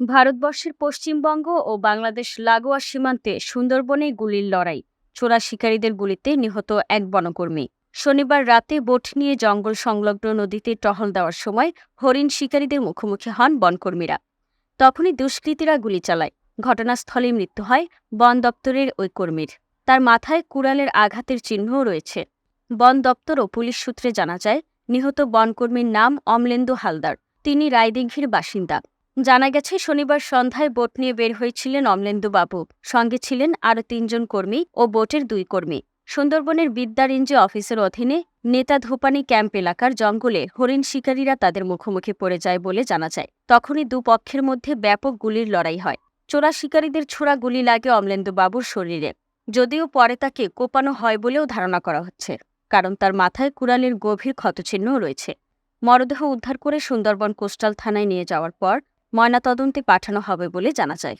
ভারতবর্ষের পশ্চিমবঙ্গ ও বাংলাদেশ লাগোয়া সীমান্তে সুন্দরবনে গুলির লড়াই। চোরা শিকারীদের গুলিতে নিহত এক বনকর্মী। শনিবার রাতে বোট নিয়ে জঙ্গল সংলগ্ন নদীতে টহল দেওয়ার সময় হরিণ শিকারীদের মুখোমুখি হন বনকর্মীরা। তখনই দুষ্কৃতীরা গুলি চালায়। ঘটনাস্থলে মৃত্যু হয় বন দপ্তরের ওই কর্মীর। তার মাথায় কুড়ালের আঘাতের চিহ্নও রয়েছে। বন দপ্তর ও পুলিশ সূত্রে জানা যায়, নিহত বনকর্মীর নাম অমলেন্দু হালদার। তিনি রায়দিঘির বাসিন্দা। জানা গেছে, শনিবার সন্ধ্যায় বোট নিয়ে বের হয়েছিলেন অমলেন্দু বাবু। সঙ্গে ছিলেন আরও তিনজন কর্মী ও বোটের দুই কর্মী। সুন্দরবনের বিদ্যা রেঞ্জে অফিসের অধীনে নেতা ধোপানি ক্যাম্প এলাকার জঙ্গলে হরিণ শিকারীরা তাদের মুখোমুখি পড়ে যায় বলে জানা যায়। তখনই দুপক্ষের মধ্যে ব্যাপক গুলির লড়াই হয়। চোরা শিকারীদের ছোড়া গুলি লাগে অমলেন্দু বাবুর শরীরে। যদিও পরে তাকে কোপানো হয় বলেও ধারণা করা হচ্ছে, কারণ তার মাথায় কুড়ালের গভীর ক্ষতচিহ্নও রয়েছে। মরদেহ উদ্ধার করে সুন্দরবন কোস্টাল থানায় নিয়ে যাওয়ার পর ময়নাতদন্তে পাঠানো হবে বলে জানা যায়।